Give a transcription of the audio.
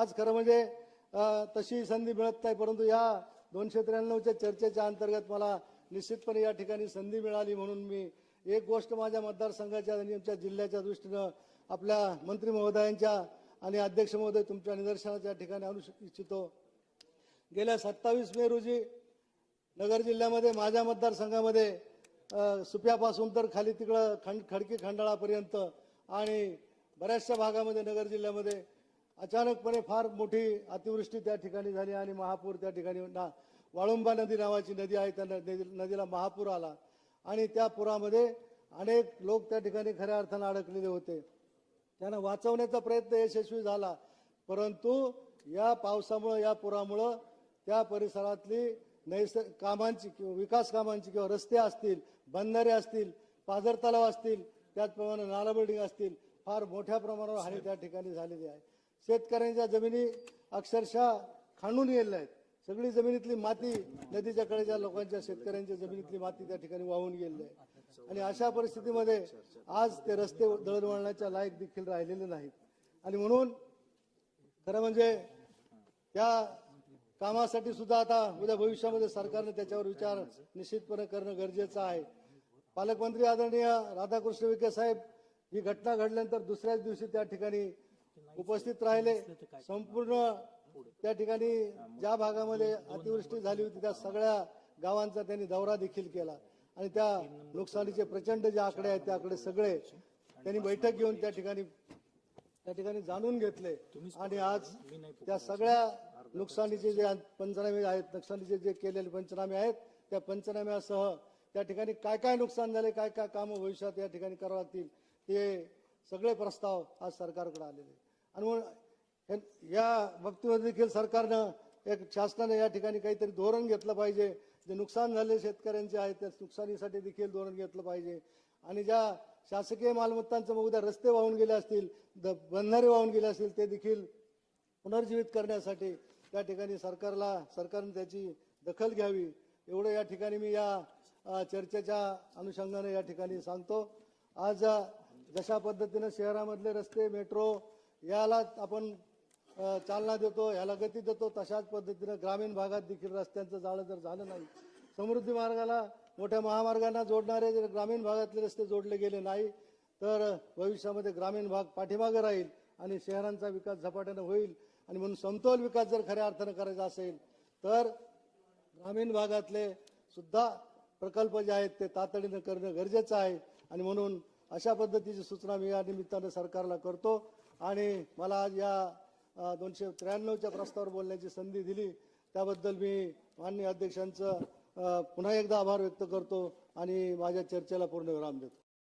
आज खरं म्हणजे तशी संधी मिळत नाही परंतु या दोनशे त्र्याण्णवच्या चर्चेच्या अंतर्गत मला निश्चितपणे या ठिकाणी संधी मिळाली म्हणून मी एक गोष्ट माझ्या मतदारसंघाच्या आणि आमच्या जिल्ह्याच्या दृष्टीनं आपल्या मंत्री महोदयांच्या आणि अध्यक्ष महोदय तुमच्या निदर्शनाच्या ठिकाणी आणू इच्छितो. गेल्या सत्तावीस मे रोजी नगर जिल्ह्यामध्ये माझ्या मतदारसंघामध्ये सुप्यापासून तर खाली तिकडं खंड खडकी खंडाळापर्यंत आणि बऱ्याचशा भागामध्ये नगर जिल्ह्यामध्ये अचानकपणे फार मोठी अतिवृष्टी त्या ठिकाणी झाली आणि महापूर त्या ठिकाणी ना वाळुंबा नदी नावाची नदी आहे त्या नदी नदीला महापूर आला. आणि त्या पुरामध्ये अनेक लोक त्या ठिकाणी खऱ्या अर्थानं अडकलेले होते. त्यांना वाचवण्याचा प्रयत्न यशस्वी झाला. परंतु या पावसामुळं या पुरामुळं त्या परिसरातली नैस कामांची किंवा विकास कामांची किंवा रस्ते असतील बंधारे असतील पाझर तलाव असतील त्याचप्रमाणे नाला बिल्डिंग असतील फार मोठ्या प्रमाणावर हानी त्या ठिकाणी झालेली आहे. शेतकऱ्यांच्या जमिनी अक्षरशः खांडून गेलेल्या आहेत. सगळी जमिनीतली माती नदीच्या कडेच्या लोकांच्या शेतकऱ्यांच्या जमिनीतली माती त्या ठिकाणी वाहून गेलेली आहे. आणि अशा परिस्थितीमध्ये आज ते रस्ते दळणवळणाच्या लायक देखील राहिलेले नाहीत. आणि म्हणून खरं म्हणजे त्या कामासाठी सुद्धा आता उद्या भविष्यामध्ये सरकारने त्याच्यावर विचार निश्चितपणे करणं गरजेचं आहे. पालकमंत्री आदरणीय राधाकृष्ण विखे साहेब ही घटना घडल्यानंतर दुसऱ्याच दिवशी त्या ठिकाणी उपस्थित राहिले. संपूर्ण त्या ठिकाणी ज्या भागामध्ये अतिवृष्टी झाली होती त्या सगळ्या गावांचा त्यांनी दौरा देखील केला. आणि त्या नुकसानीचे प्रचंड जे आकडे आहेत त्या आकडे सगळे त्यांनी बैठक घेऊन त्या ठिकाणी त्या ठिकाणी जाणून घेतले. आणि आज त्या सगळ्या नुकसानीचे जे पंचनामे आहेत नुकसानीचे जे केलेले पंचनामे आहेत त्या पंचनाम्यासह त्या ठिकाणी काय काय नुकसान झाले काय काय कामं भविष्यात या ठिकाणी करावं लागतील ते सगळे प्रस्ताव आज सरकारकडे आलेले आहेत. आणि या बाबतीमध्ये देखील सरकारनं एक शासनाने या ठिकाणी काहीतरी धोरण घेतलं पाहिजे. जे नुकसान झाले शेतकऱ्यांचे आहे त्या नुकसानीसाठी देखील धोरण घेतलं पाहिजे. आणि ज्या शासकीय मालमत्तांचं मग उद्या रस्ते वाहून गेले असतील द- बंधारे वाहून गेले असतील ते देखील पुनर्जीवित करण्यासाठी त्या ठिकाणी सरकारला सरकारने त्याची दखल घ्यावी. एवढं या ठिकाणी मी या चर्चेच्या अनुषंगाने या ठिकाणी सांगतो. आज जशा पद्धतीनं शहरामधले रस्ते मेट्रो याला आपण चालना देतो याला गती देतो. तशाच पद्धतीनं ग्रामीण भागात देखील रस्त्यांचं जाळं जर झालं नाही समृद्धी मार्गाला मोठ्या महामार्गांना जोडणारे जर ग्रामीण भागातले रस्ते जोडले गेले नाही तर भविष्यामध्ये ग्रामीण भाग पाठीमागे राहील आणि शहरांचा विकास झपाट्यानं होईल. आणि म्हणून समतोल विकास जर खऱ्या अर्थानं करायचा असेल तर ग्रामीण भागातले सुद्धा प्रकल्प जे आहेत ते तातडीनं करणं गरजेचं आहे. आणि म्हणून अशा पद्धतीची सूचना मी या निमित्तानं सरकारला करतो. आणि मला आज या दोनशे त्र्याण्णवच्या प्रस्तावावर बोलण्याची संधी दिली. त्याबद्दल मी माननीय अध्यक्षांचं पुन्हा एकदा आभार व्यक्त करतो आणि माझ्या चर्चेला पूर्ण विराम देतो.